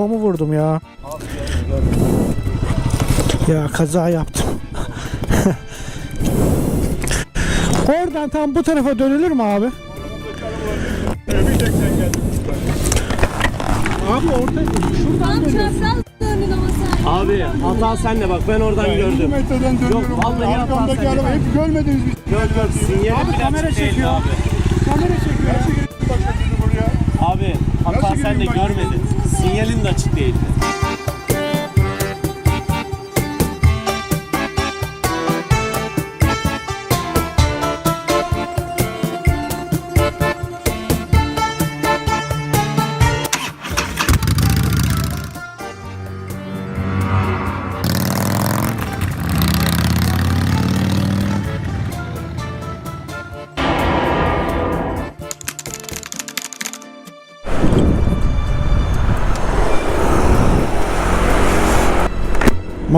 Kafamı vurdum ya. Ya kaza yaptım. Oradan tam bu tarafa dönülür mü abi? Abi orta ama sen. Abi hata sende bak ben oradan 50 gördüm. metreden dönüyorum. Yok, vallahi Arkamdaki yaparsan araba hep görmediniz mi? Yok yok sinyali Abi kamera değildi çekiyor. abi. kamera çekiyor. Nasıl gireyim bak şimdi buraya? Abi hata Nasıl gireyim bak? görmedin. Sinyalin de açık değildi.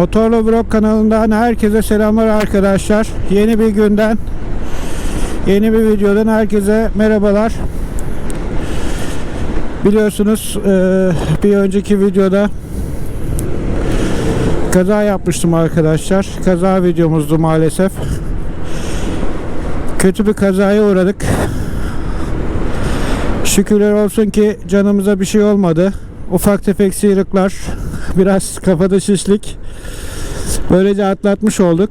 Motorlu Vlog kanalından herkese selamlar arkadaşlar. Yeni bir günden, yeni bir videodan herkese merhabalar. Biliyorsunuz eee, bir önceki videoda kaza yapmıştım arkadaşlar. Kaza videomuzdu maalesef. Kötü bir kazaya uğradık. Şükürler olsun ki canımıza bir şey olmadı. Ufak tefek sıyrıklar, biraz kafada şişlik. Böylece atlatmış olduk.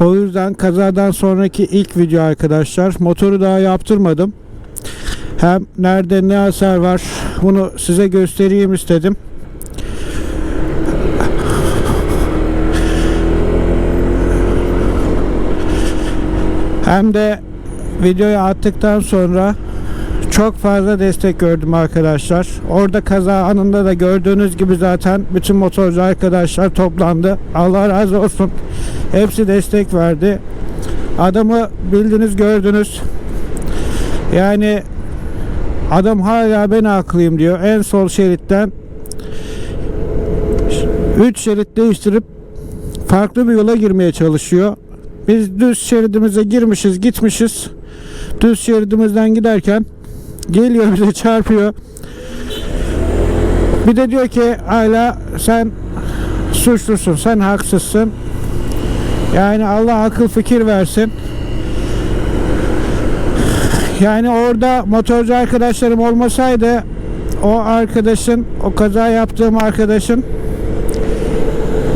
O yüzden kazadan sonraki ilk video arkadaşlar. Motoru daha yaptırmadım. Hem nerede ne hasar var bunu size göstereyim istedim. Hem de videoyu attıktan sonra çok fazla destek gördüm arkadaşlar. Orada kaza anında da gördüğünüz gibi zaten bütün motorcu arkadaşlar toplandı. Allah razı olsun. Hepsi destek verdi. Adamı bildiniz gördünüz. Yani adam hala ben haklıyım diyor. En sol şeritten 3 şerit değiştirip farklı bir yola girmeye çalışıyor. Biz düz şeridimize girmişiz, gitmişiz. Düz şeridimizden giderken geliyor bize çarpıyor. Bir de diyor ki hala sen suçlusun, sen haksızsın. Yani Allah akıl fikir versin. Yani orada motorcu arkadaşlarım olmasaydı o arkadaşın, o kaza yaptığım arkadaşın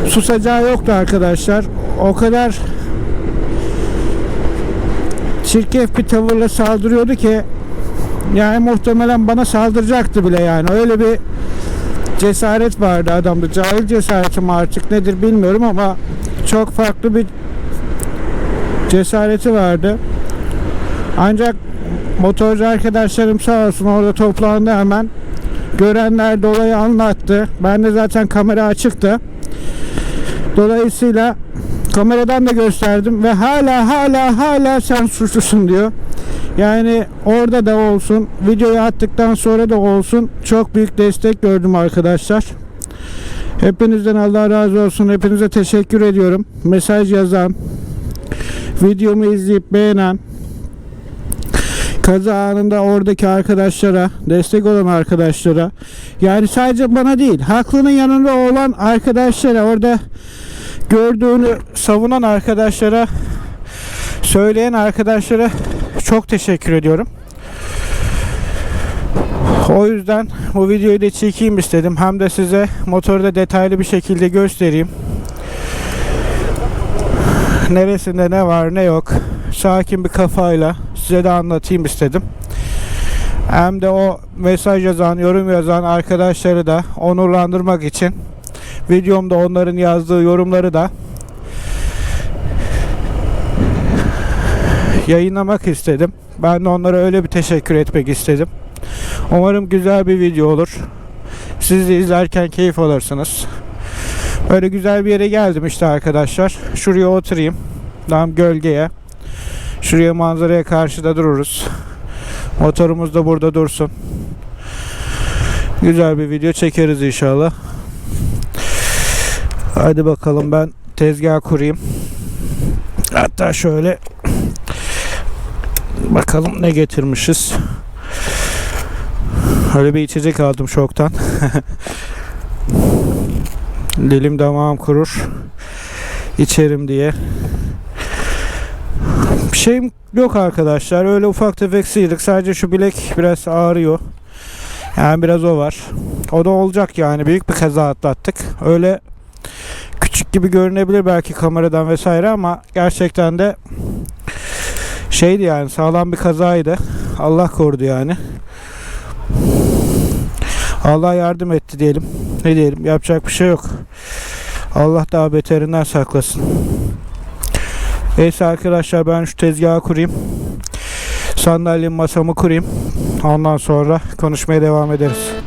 susacağı yoktu arkadaşlar. O kadar çirkef bir tavırla saldırıyordu ki yani muhtemelen bana saldıracaktı bile yani. Öyle bir cesaret vardı adamda. Cahil cesareti mi artık nedir bilmiyorum ama çok farklı bir cesareti vardı. Ancak motorcu arkadaşlarım sağ olsun orada toplandı hemen. Görenler dolayı anlattı. Ben de zaten kamera açıktı. Dolayısıyla kameradan da gösterdim ve hala hala hala sen suçlusun diyor. Yani orada da olsun, videoyu attıktan sonra da olsun çok büyük destek gördüm arkadaşlar. Hepinizden Allah razı olsun. Hepinize teşekkür ediyorum. Mesaj yazan, videomu izleyip beğenen, kaza anında oradaki arkadaşlara, destek olan arkadaşlara, yani sadece bana değil, haklının yanında olan arkadaşlara, orada gördüğünü savunan arkadaşlara, söyleyen arkadaşlara çok teşekkür ediyorum. O yüzden bu videoyu da çekeyim istedim. Hem de size motoru da detaylı bir şekilde göstereyim. Neresinde ne var ne yok. Sakin bir kafayla size de anlatayım istedim. Hem de o mesaj yazan, yorum yazan arkadaşları da onurlandırmak için videomda onların yazdığı yorumları da yayınlamak istedim. Ben de onlara öyle bir teşekkür etmek istedim. Umarım güzel bir video olur. Siz de izlerken keyif alırsınız. Böyle güzel bir yere geldim işte arkadaşlar. Şuraya oturayım. Tam gölgeye. Şuraya manzaraya karşıda dururuz. Motorumuz da burada dursun. Güzel bir video çekeriz inşallah. Hadi bakalım ben tezgah kurayım. Hatta şöyle bakalım ne getirmişiz. Öyle bir içecek aldım şoktan. Dilim damağım kurur. İçerim diye. Bir şeyim yok arkadaşlar. Öyle ufak tefek sıyrık. Sadece şu bilek biraz ağrıyor. Yani biraz o var. O da olacak yani. Büyük bir kaza atlattık. Öyle küçük gibi görünebilir belki kameradan vesaire ama gerçekten de şeydi yani sağlam bir kazaydı. Allah korudu yani. Allah yardım etti diyelim. Ne diyelim yapacak bir şey yok. Allah daha beterinden saklasın. Neyse arkadaşlar ben şu tezgahı kurayım. Sandalyemi masamı kurayım. Ondan sonra konuşmaya devam ederiz.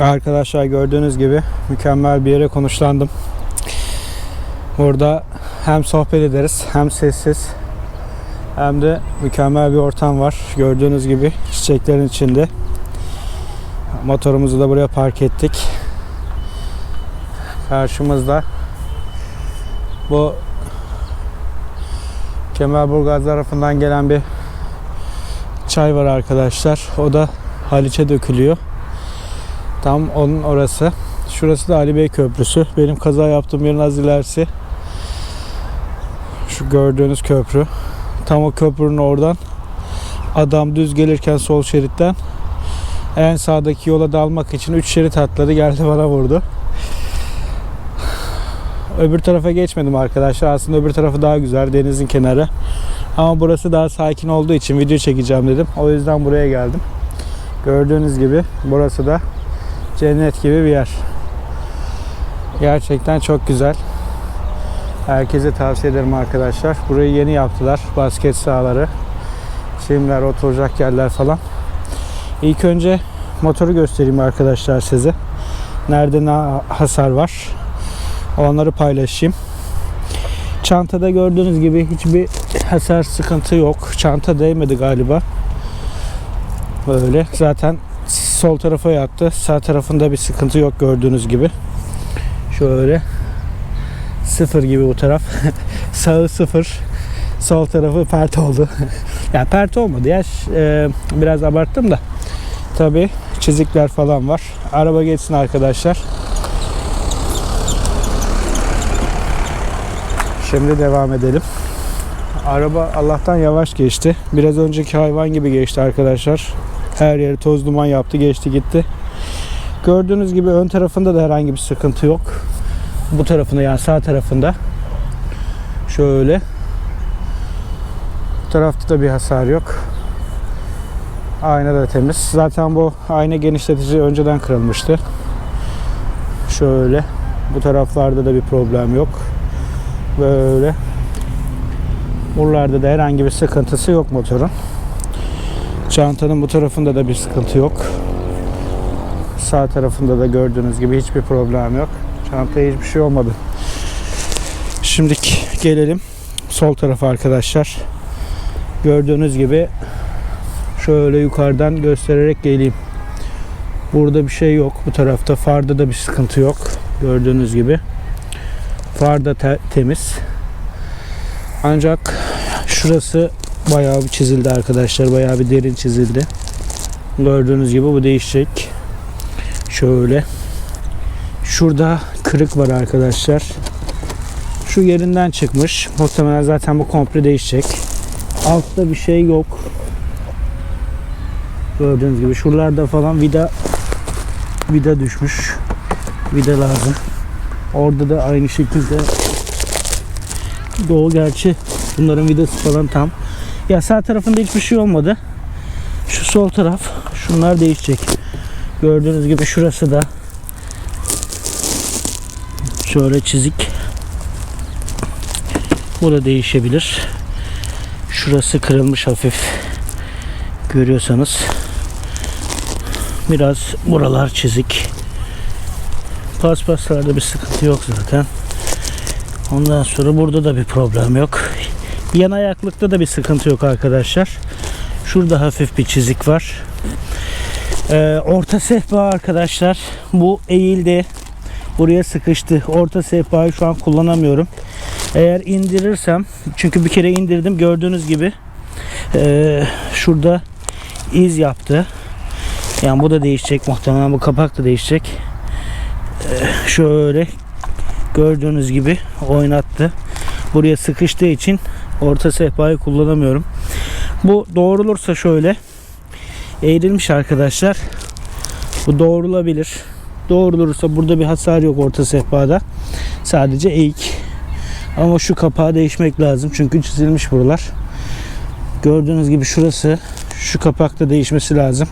Arkadaşlar gördüğünüz gibi mükemmel bir yere konuşlandım. Burada hem sohbet ederiz hem sessiz hem de mükemmel bir ortam var. Gördüğünüz gibi çiçeklerin içinde. Motorumuzu da buraya park ettik. Karşımızda bu Kemalburgaz tarafından gelen bir çay var arkadaşlar. O da Haliç'e dökülüyor. Tam onun orası. Şurası da Ali Bey Köprüsü. Benim kaza yaptığım yerin az ilerisi. Şu gördüğünüz köprü. Tam o köprünün oradan adam düz gelirken sol şeritten en sağdaki yola dalmak için 3 şerit atladı geldi bana vurdu. Öbür tarafa geçmedim arkadaşlar. Aslında öbür tarafı daha güzel denizin kenarı. Ama burası daha sakin olduğu için video çekeceğim dedim. O yüzden buraya geldim. Gördüğünüz gibi burası da cennet gibi bir yer. Gerçekten çok güzel. Herkese tavsiye ederim arkadaşlar. Burayı yeni yaptılar. Basket sahaları, çimler, oturacak yerler falan. İlk önce motoru göstereyim arkadaşlar size. Nerede ne hasar var. Onları paylaşayım. Çantada gördüğünüz gibi hiçbir hasar sıkıntı yok. Çanta değmedi galiba. Böyle. Zaten sol tarafa yattı. Sağ tarafında bir sıkıntı yok gördüğünüz gibi. Şöyle sıfır gibi bu taraf. Sağı sıfır. Sol tarafı pert oldu. ya pert olmadı ya. E, biraz abarttım da. Tabi çizikler falan var. Araba geçsin arkadaşlar. Şimdi devam edelim. Araba Allah'tan yavaş geçti. Biraz önceki hayvan gibi geçti arkadaşlar. Her yeri toz duman yaptı, geçti gitti. Gördüğünüz gibi ön tarafında da herhangi bir sıkıntı yok. Bu tarafında yani sağ tarafında. Şöyle. Bu tarafta da bir hasar yok. Ayna da temiz. Zaten bu ayna genişletici önceden kırılmıştı. Şöyle. Bu taraflarda da bir problem yok. Böyle. Buralarda da herhangi bir sıkıntısı yok motorun. Çantanın bu tarafında da bir sıkıntı yok. Sağ tarafında da gördüğünüz gibi hiçbir problem yok. Çantaya hiçbir şey olmadı. Şimdi gelelim sol tarafa arkadaşlar. Gördüğünüz gibi şöyle yukarıdan göstererek geleyim. Burada bir şey yok. Bu tarafta farda da bir sıkıntı yok. Gördüğünüz gibi. Far da te- temiz. Ancak şurası bayağı bir çizildi arkadaşlar. Bayağı bir derin çizildi. Gördüğünüz gibi bu değişecek. Şöyle. Şurada kırık var arkadaşlar. Şu yerinden çıkmış. Muhtemelen zaten bu komple değişecek. Altta bir şey yok. Gördüğünüz gibi şuralarda falan vida vida düşmüş. Vida lazım. Orada da aynı şekilde Doğu gerçi bunların vidası falan tam. Ya sağ tarafında hiçbir şey olmadı. Şu sol taraf şunlar değişecek. Gördüğünüz gibi şurası da şöyle çizik. Bu da değişebilir. Şurası kırılmış hafif. Görüyorsanız. Biraz buralar çizik. Paspaslarda bir sıkıntı yok zaten. Ondan sonra burada da bir problem yok. Yan ayaklıkta da bir sıkıntı yok arkadaşlar. Şurada hafif bir çizik var. Ee, orta sehpa arkadaşlar. Bu eğildi. Buraya sıkıştı. Orta sehpayı şu an kullanamıyorum. Eğer indirirsem çünkü bir kere indirdim gördüğünüz gibi ee, şurada iz yaptı. Yani bu da değişecek muhtemelen bu kapak da değişecek. Ee, şöyle gördüğünüz gibi oynattı. Buraya sıkıştığı için orta sehpayı kullanamıyorum. Bu doğrulursa şöyle eğrilmiş arkadaşlar. Bu doğrulabilir. Doğrulursa burada bir hasar yok orta sehpada. Sadece eğik. Ama şu kapağı değişmek lazım. Çünkü çizilmiş buralar. Gördüğünüz gibi şurası şu kapakta değişmesi lazım.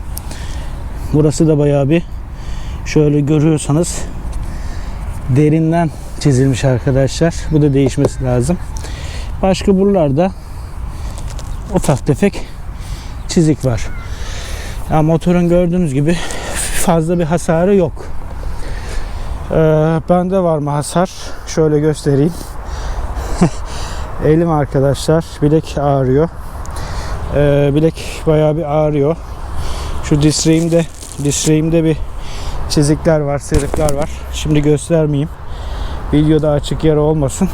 Burası da bayağı bir şöyle görüyorsanız derinden çizilmiş arkadaşlar. Bu da değişmesi lazım. Başka buralarda ufak tefek çizik var. Ya motorun gördüğünüz gibi fazla bir hasarı yok. Ee, bende var mı hasar? Şöyle göstereyim. Elim arkadaşlar bilek ağrıyor. Ee, bilek bayağı bir ağrıyor. Şu disreğimde disreğimde bir çizikler var, sıyrıklar var. Şimdi göstermeyeyim. Videoda açık yer olmasın.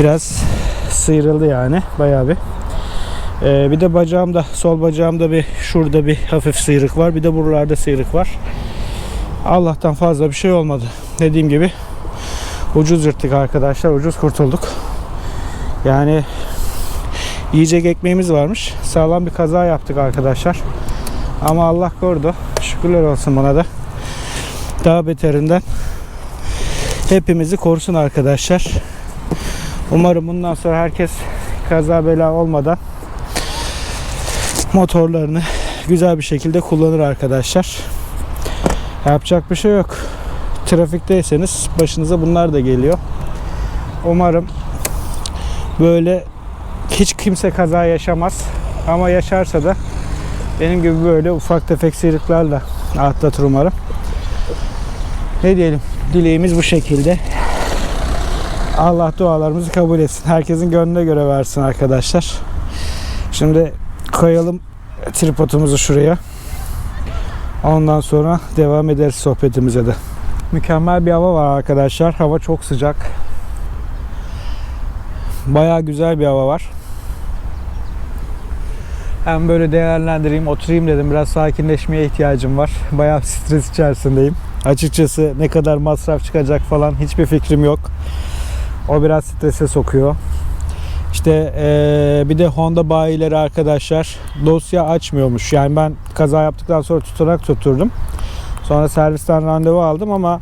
Biraz sıyrıldı yani bayağı bir. Ee, bir de bacağımda, sol bacağımda bir şurada bir hafif sıyrık var. Bir de buralarda sıyrık var. Allah'tan fazla bir şey olmadı. Dediğim gibi ucuz yırttık arkadaşlar. Ucuz kurtulduk. Yani yiyecek ekmeğimiz varmış. Sağlam bir kaza yaptık arkadaşlar. Ama Allah korudu. Şükürler olsun buna da. Daha beterinden hepimizi korusun arkadaşlar. Umarım bundan sonra herkes kaza bela olmadan motorlarını güzel bir şekilde kullanır arkadaşlar. Yapacak bir şey yok. Trafikteyseniz başınıza bunlar da geliyor. Umarım böyle hiç kimse kaza yaşamaz. Ama yaşarsa da benim gibi böyle ufak tefek sıyrıklarla atlatır umarım. Ne diyelim? Dileğimiz bu şekilde. Allah dualarımızı kabul etsin. Herkesin gönlüne göre versin arkadaşlar. Şimdi koyalım tripodumuzu şuraya. Ondan sonra devam ederiz sohbetimize de. Mükemmel bir hava var arkadaşlar. Hava çok sıcak. Baya güzel bir hava var. Hem böyle değerlendireyim, oturayım dedim. Biraz sakinleşmeye ihtiyacım var. Bayağı stres içerisindeyim. Açıkçası ne kadar masraf çıkacak falan hiçbir fikrim yok. O biraz strese sokuyor. İşte eee, bir de Honda bayileri arkadaşlar dosya açmıyormuş. Yani ben kaza yaptıktan sonra tutanak tutturdum. Sonra servisten randevu aldım ama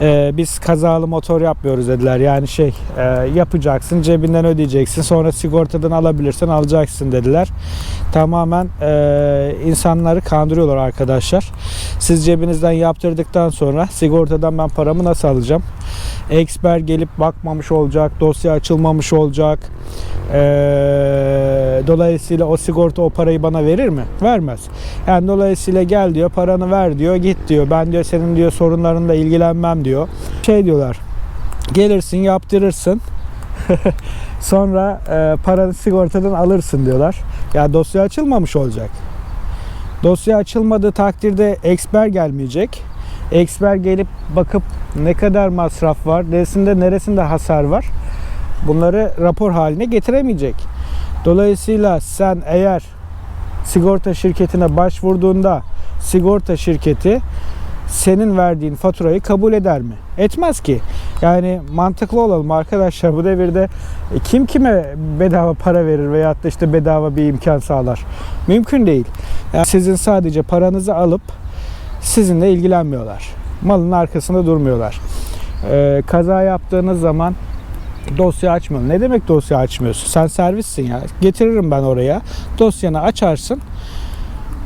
eee, biz kazalı motor yapmıyoruz dediler. Yani şey eee, yapacaksın cebinden ödeyeceksin sonra sigortadan alabilirsen alacaksın dediler. Tamamen eee, insanları kandırıyorlar arkadaşlar. Siz cebinizden yaptırdıktan sonra sigortadan ben paramı nasıl alacağım? Eksper gelip bakmamış olacak, dosya açılmamış olacak. Ee, dolayısıyla o sigorta o parayı bana verir mi? Vermez. Yani dolayısıyla gel diyor, paranı ver diyor, git diyor. Ben diyor senin diyor sorunlarınla ilgilenmem diyor. Şey diyorlar. Gelirsin, yaptırırsın. Sonra e, paranı sigortadan alırsın diyorlar. Ya dosya açılmamış olacak. Dosya açılmadığı takdirde eksper gelmeyecek. Eksper gelip bakıp ne kadar masraf var, neresinde neresinde hasar var. Bunları rapor haline getiremeyecek. Dolayısıyla sen eğer sigorta şirketine başvurduğunda sigorta şirketi senin verdiğin faturayı kabul eder mi? Etmez ki. Yani mantıklı olalım arkadaşlar. Bu devirde e, kim kime bedava para verir veyahut da işte bedava bir imkan sağlar? Mümkün değil. Yani sizin sadece paranızı alıp sizinle ilgilenmiyorlar. Malın arkasında durmuyorlar. Ee, kaza yaptığınız zaman dosya açmıyor. Ne demek dosya açmıyorsun? Sen servissin ya. Getiririm ben oraya. Dosyanı açarsın.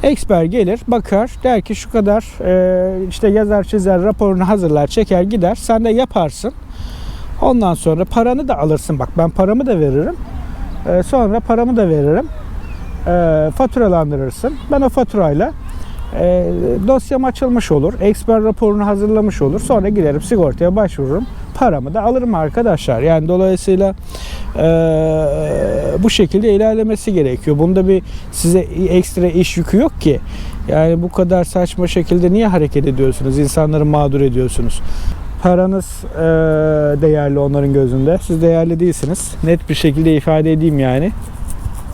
Eksper gelir, bakar, der ki şu kadar e, işte yazar çizer raporunu hazırlar, çeker gider. Sen de yaparsın. Ondan sonra paranı da alırsın. Bak ben paramı da veririm. E, sonra paramı da veririm. E, faturalandırırsın. Ben o faturayla e, dosyam açılmış olur. Eksper raporunu hazırlamış olur. Sonra giderim sigortaya başvururum. Paramı da alırım arkadaşlar. Yani dolayısıyla e, bu şekilde ilerlemesi gerekiyor. Bunda bir size ekstra iş yükü yok ki. Yani bu kadar saçma şekilde niye hareket ediyorsunuz? İnsanları mağdur ediyorsunuz. Paranız e, değerli onların gözünde. Siz değerli değilsiniz. Net bir şekilde ifade edeyim yani.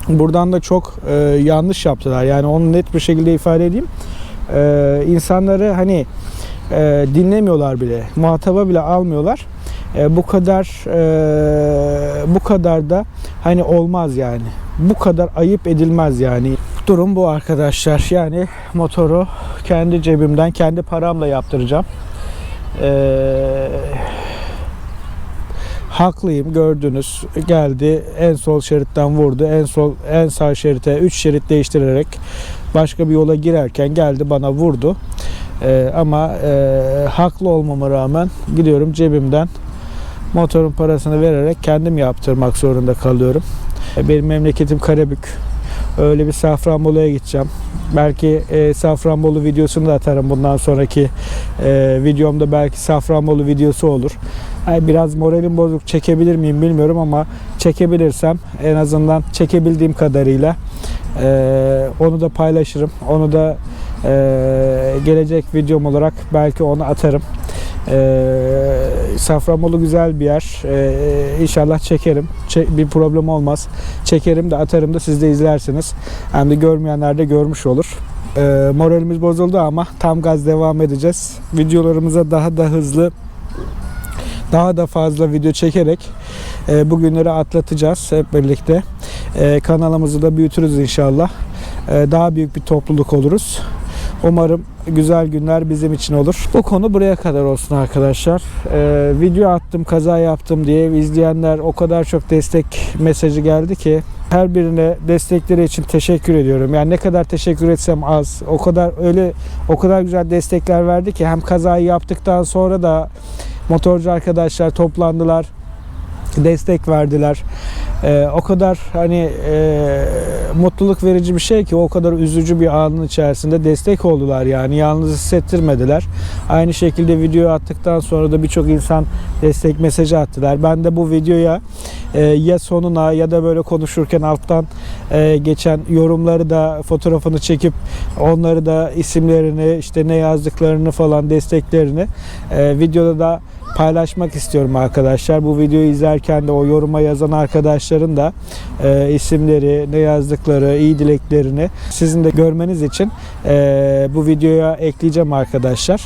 Buradan da çok e, yanlış yaptılar. Yani onu net bir şekilde ifade edeyim. E, insanları hani e, dinlemiyorlar bile. Muhataba bile almıyorlar. E, bu kadar e, bu kadar da hani olmaz yani. Bu kadar ayıp edilmez yani. Durum bu arkadaşlar. Yani motoru kendi cebimden, kendi paramla yaptıracağım. Eee haklıyım gördünüz. Geldi en sol şeritten vurdu. En sol en sağ şerite 3 şerit değiştirerek başka bir yola girerken geldi bana vurdu. Ee, ama e, haklı olmama rağmen gidiyorum cebimden motorun parasını vererek kendim yaptırmak zorunda kalıyorum. E, benim memleketim Karabük. Öyle bir Safranbolu'ya gideceğim. Belki e, Safranbolu videosunu da atarım. Bundan sonraki e, videomda belki Safranbolu videosu olur biraz moralim bozuk çekebilir miyim bilmiyorum ama çekebilirsem en azından çekebildiğim kadarıyla eee, onu da paylaşırım. Onu da eee, gelecek videom olarak belki onu atarım. Eee Safranbolu güzel bir yer. Eee inşallah çekerim. Çe- bir problem olmaz. Çekerim de atarım da siz de izlersiniz. Hem de görmeyenler de görmüş olur. Ee, moralimiz bozuldu ama tam gaz devam edeceğiz. Videolarımıza daha da hızlı daha da fazla video çekerek e, bu günleri atlatacağız hep birlikte. E, kanalımızı da büyütürüz inşallah. E, daha büyük bir topluluk oluruz. Umarım güzel günler bizim için olur. Bu konu buraya kadar olsun arkadaşlar. Ee, video attım, kaza yaptım diye izleyenler o kadar çok destek mesajı geldi ki her birine destekleri için teşekkür ediyorum. Yani ne kadar teşekkür etsem az. O kadar öyle o kadar güzel destekler verdi ki hem kazayı yaptıktan sonra da motorcu arkadaşlar toplandılar destek verdiler. Ee, o kadar hani e, mutluluk verici bir şey ki o kadar üzücü bir anın içerisinde destek oldular yani yalnız hissettirmediler. Aynı şekilde video attıktan sonra da birçok insan destek mesajı attılar. Ben de bu videoya e, ya sonuna ya da böyle konuşurken alttan e, geçen yorumları da fotoğrafını çekip onları da isimlerini işte ne yazdıklarını falan desteklerini e, videoda da paylaşmak istiyorum arkadaşlar. Bu videoyu izlerken de o yoruma yazan arkadaşların da e, isimleri, ne yazdıkları, iyi dileklerini sizin de görmeniz için e, bu videoya ekleyeceğim arkadaşlar.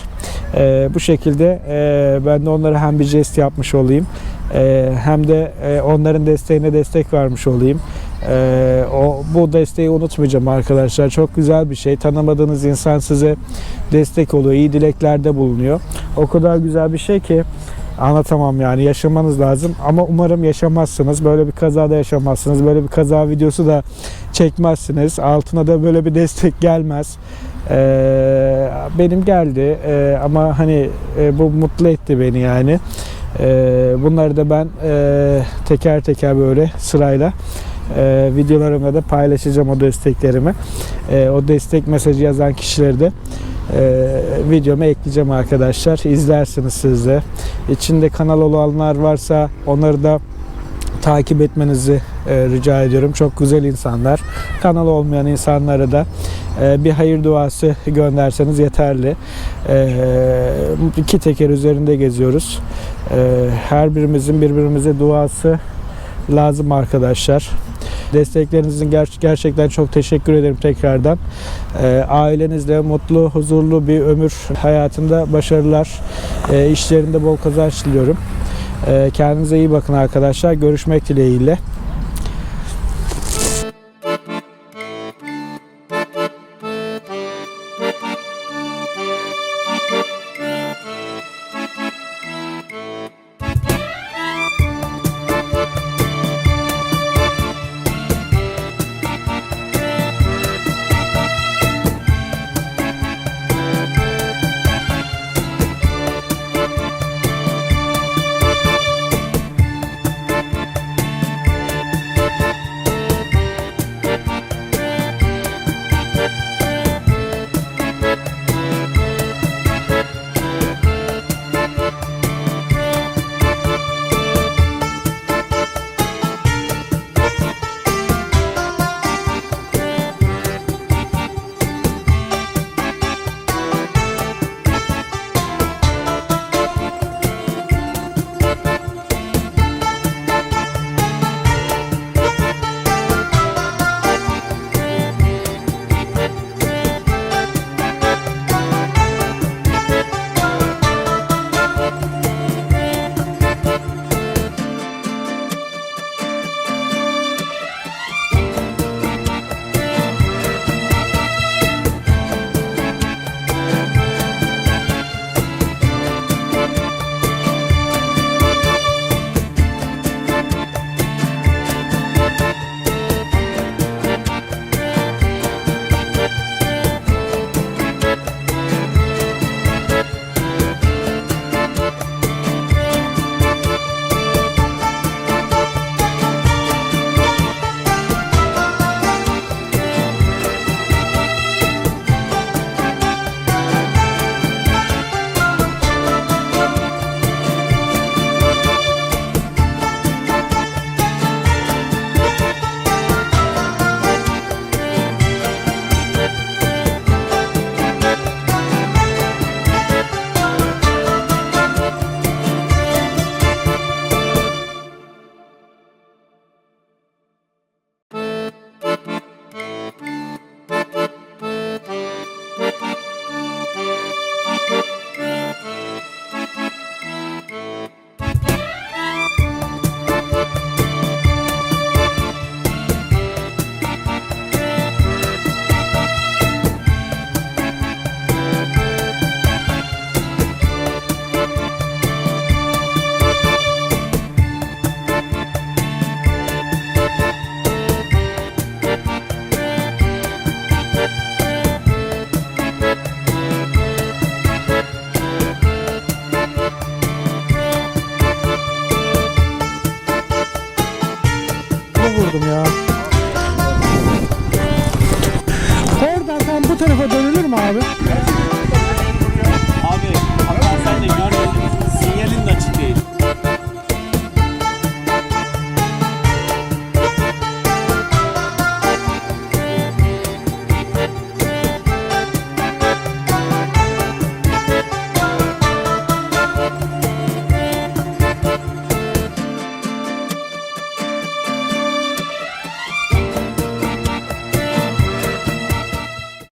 E, bu şekilde e, ben de onlara hem bir jest yapmış olayım e, hem de e, onların desteğine destek vermiş olayım. Ee, o bu desteği unutmayacağım arkadaşlar. Çok güzel bir şey. Tanımadığınız insan size destek oluyor, iyi dileklerde bulunuyor. O kadar güzel bir şey ki anlatamam yani yaşamanız lazım ama umarım yaşamazsınız. Böyle bir kazada yaşamazsınız. Böyle bir kaza videosu da çekmezsiniz. Altına da böyle bir destek gelmez. Ee, benim geldi Ee, ama hani e, bu mutlu etti beni yani. Ee, bunları da ben e, teker teker böyle sırayla e, videolarımda da paylaşacağım o desteklerimi. E, o destek mesajı yazan kişileri de e, videoma ekleyeceğim arkadaşlar. İzlersiniz siz de. İçinde kanal olanlar varsa onları da takip etmenizi e, rica ediyorum. Çok güzel insanlar. Kanal olmayan insanlara da e, bir hayır duası gönderseniz yeterli. E, iki teker üzerinde geziyoruz. E, her birimizin birbirimize duası lazım arkadaşlar. Desteklerinizin ger- gerçekten çok teşekkür ederim tekrardan. E, ailenizle mutlu, huzurlu bir ömür hayatında başarılar, e, işlerinde bol kazanç diliyorum. E, kendinize iyi bakın arkadaşlar. Görüşmek dileğiyle.